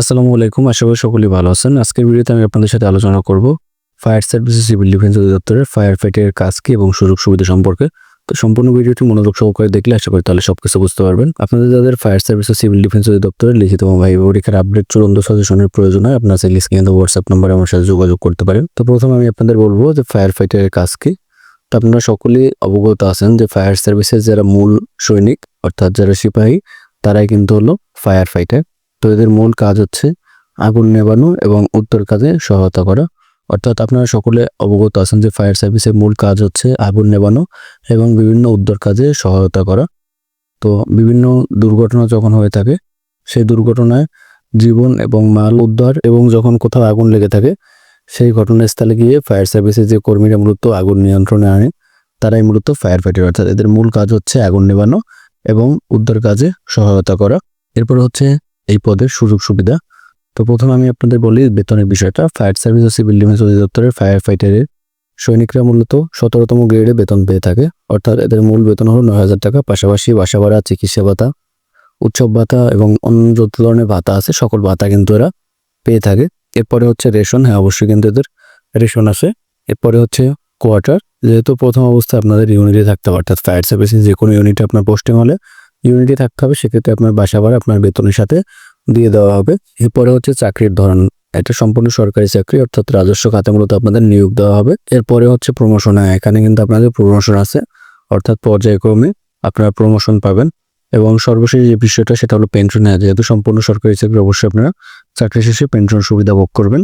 আসসালামু আলাইকুম, আশা করি সকলেই ভালো আছেন। আজকের ভিডিওতে আমি আপনাদের সাথে আলোচনা করব ফায়ার সার্ভিসেস সিভিল ডিফেন্স অধিদপ্তরের ফায়ার ফাইটের কাজ কি এবং সুযোগ সুবিধা সম্পর্কে। তো সম্পূর্ণ ভিডিওটি মনোযোগ সহকারে দেখলে আশা করি তাহলে সব কিছু বুঝতে পারবেন। আপনাদের যাদের ফায়ার সার্ভিস সিভিল ডিফেন্স অধিদপ্তরের লিখিত ভাই পরীক্ষার আপডেট চূড়ান্ত সাজেশনের প্রয়োজন হয়, আপনার সেই স্ক্রিনে হোয়াটসঅ্যাপ নাম্বারে আমার সাথে যোগাযোগ করতে পারেন। তো প্রথমে আমি আপনাদের বলব যে ফায়ার ফাইটারের কাজ কি। তো আপনারা সকলেই অবগত আছেন যে ফায়ার সার্ভিসের যারা মূল সৈনিক, অর্থাৎ যারা সিপাহী, তারাই কিন্তু হলো ফায়ার ফাইটার। তো এদের মূল কাজ হচ্ছে আগুন নেবানো এবং উত্তর কাজে সহায়তা করা। অর্থাৎ আপনারা সকলে অবগত আছেন যে ফায়ার সার্ভিসের মূল কাজ হচ্ছে আগুন নেবানো এবং বিভিন্ন উদ্ধার কাজে সহায়তা করা। তো বিভিন্ন দুর্ঘটনা যখন হয়ে থাকে, সেই দুর্ঘটনায় জীবন এবং মাল উদ্ধার এবং যখন কোথাও আগুন লেগে থাকে, সেই ঘটনাস্থলে গিয়ে ফায়ার সার্ভিসের যে কর্মীরা মূলত আগুন নিয়ন্ত্রণে আনে, তারাই মূলত ফায়ার ফাইটার। অর্থাৎ এদের মূল কাজ হচ্ছে আগুন নেবানো এবং উদ্ধার কাজে সহায়তা করা। এরপর হচ্ছে এই পদের সুযোগ সুবিধা। তো প্রথমে আমি আপনাদের বলি বেতনের বিষয়টা। ফায়ার সার্ভিস ও সিভিল ডিফেন্স অধিদপ্তরের ফায়ার ফাইটারের সৈনিকরা মূলত সতেরোতম গ্রেডে বেতন পেয়ে থাকে। অর্থাৎ এদের মূল বেতন হলো নয় হাজার টাকা। পাশাপাশি বাসা ভাড়া, চিকিৎসা ভাতা, উৎসব ভাতা এবং অন্য যত ধরনের ভাতা আছে, সকল ভাতা কিন্তু এরা পেয়ে থাকে। এরপরে হচ্ছে রেশন। হ্যাঁ অবশ্যই কিন্তু এদের রেশন আছে। এরপরে হচ্ছে কোয়ার্টার। যেহেতু প্রথম অবস্থায় আপনাদের ইউনিটে থাকতে হবে, অর্থাৎ ফায়ার সার্ভিসে যে কোনো ইউনিটে আপনার পোস্টিং হলে ইউনিটে থাকতে হবে, সেক্ষেত্রে আপনার বাসা ভাড়া আপনার বেতনের সাথে দিয়ে দেওয়া হবে। এরপরে হচ্ছে চাকরির ধরন। এটা সম্পূর্ণ সরকারি চাকরি, অর্থাৎ রাজস্ব খাতে মূলত আপনাদের নিয়োগ দেওয়া হবে। এরপরে হচ্ছে প্রমোশন এখানে কিন্তু আপনাদের প্রমোশন আছে, অর্থাৎ পর্যায়ক্রমে আপনারা প্রমোশন পাবেন। এবং সর্বশেষ যে বিষয়টা, সেটা হলো পেনশন যেহেতু সম্পূর্ণ সরকারি চাকরি, অবশ্যই আপনারা চাকরি শেষে পেনশন সুবিধা ভোগ করবেন।